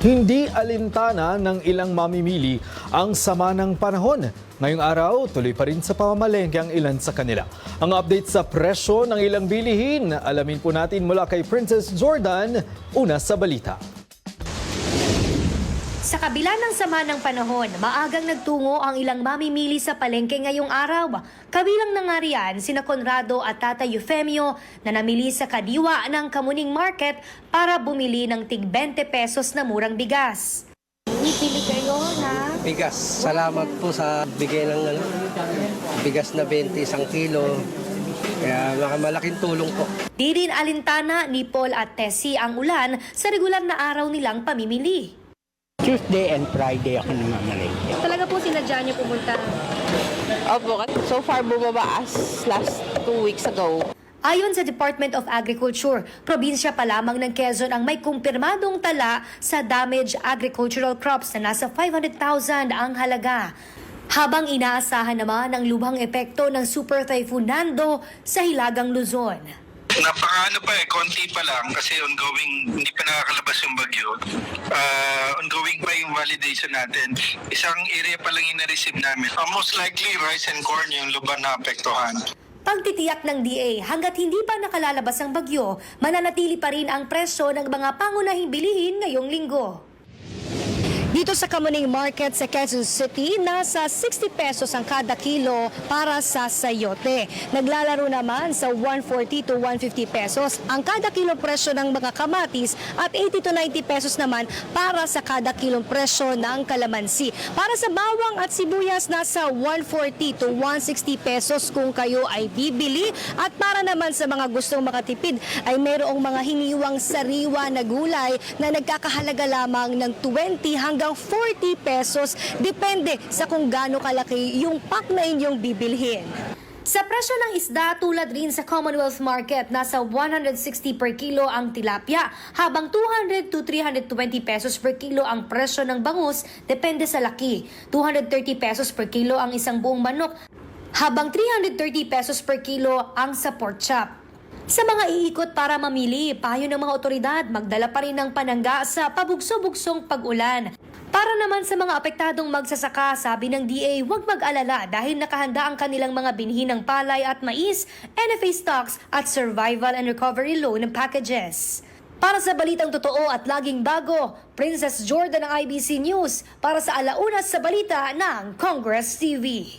Hindi alintana ng ilang mamimili ang sama ng panahon. Ngayong araw, tuloy pa rin sa pamamalengke ang ilan sa kanila. Ang update sa presyo ng ilang bilihin, alamin po natin mula kay Princess Jordan, una sa balita. Sa kabila ng sama ng panahon, maagang nagtungo ang ilang mamimili sa palengke ngayong araw. Kabilang na nga riyan sina Conrado at Tata Eufemio na namili sa kadiwa ng Kamuning Market para bumili ng tig 20 pesos na murang bigas. Bibili kayo na Bigas. Salamat po sa bigay ng ano, bigas na 20 isang kilo. Kaya malaking tulong po. Di rin alintana ni Paul at Tessie ang ulan sa regular na araw nilang pamimili. Tuesday and Friday ako namamalengke. Talaga po sinadya niyo pumunta. Opo, so far bumaba as last two weeks ago. Ayon sa Department of Agriculture, probinsya pa lamang ng Quezon ang may kumpirmadong tala sa damaged agricultural crops na nasa 500,000 ang halaga. Habang inaasahan naman ang lubhang epekto ng Super Typhoon Nando sa Hilagang Luzon. Napakaano pa eh, konti pa lang kasi ongoing, hindi pa nakakalabas yung bagyo. Ah, ongoing pa yung validation natin. Isang area pa lang yung na-receive namin. Uh, most likely, rice and corn yung luban na apektuhan. Pagtitiyak ng DA, hanggat hindi pa nakalalabas ang bagyo, mananatili pa rin ang presyo ng mga pangunahing bilihin ngayong linggo. Dito sa Kamuning Market sa Quezon City, nasa 60 pesos ang kada kilo para sa sayote. Naglalaro naman sa 140 to 150 pesos ang kada kilo presyo ng mga kamatis at 80 to 90 pesos naman para sa kada kilong presyo ng kalamansi. Para sa bawang at sibuyas, nasa 140 to 160 pesos kung kayo ay bibili. At para naman sa mga gustong makatipid, ay mayroong mga hiniwang sariwa na gulay na nagkakahalaga lamang ng 20 hanggang 40 pesos. Depende sa kung gaano kalaki yung pack na inyong bibilhin. Sa presyo ng isda, tulad rin sa Commonwealth Market, nasa 160 per kilo ang tilapia, habang 200 to 320 pesos per kilo ang presyo ng bangus, depende sa laki. 230 pesos per kilo ang isang buong manok, habang 330 pesos per kilo ang sa pork chop. Sa mga iikot para mamili, payo ng mga otoridad, magdala pa rin ng panangga sa pabugso-bugsong pag-ulan. Para naman sa mga apektadong magsasaka, sabi ng DA, huwag mag-alala dahil nakahanda ang kanilang mga binhi ng palay at mais, NFA stocks at survival and recovery loan packages. Para sa balitang totoo at laging bago, Princess Jordan ng IBC News para sa Alaunas sa Balita ng Congress TV.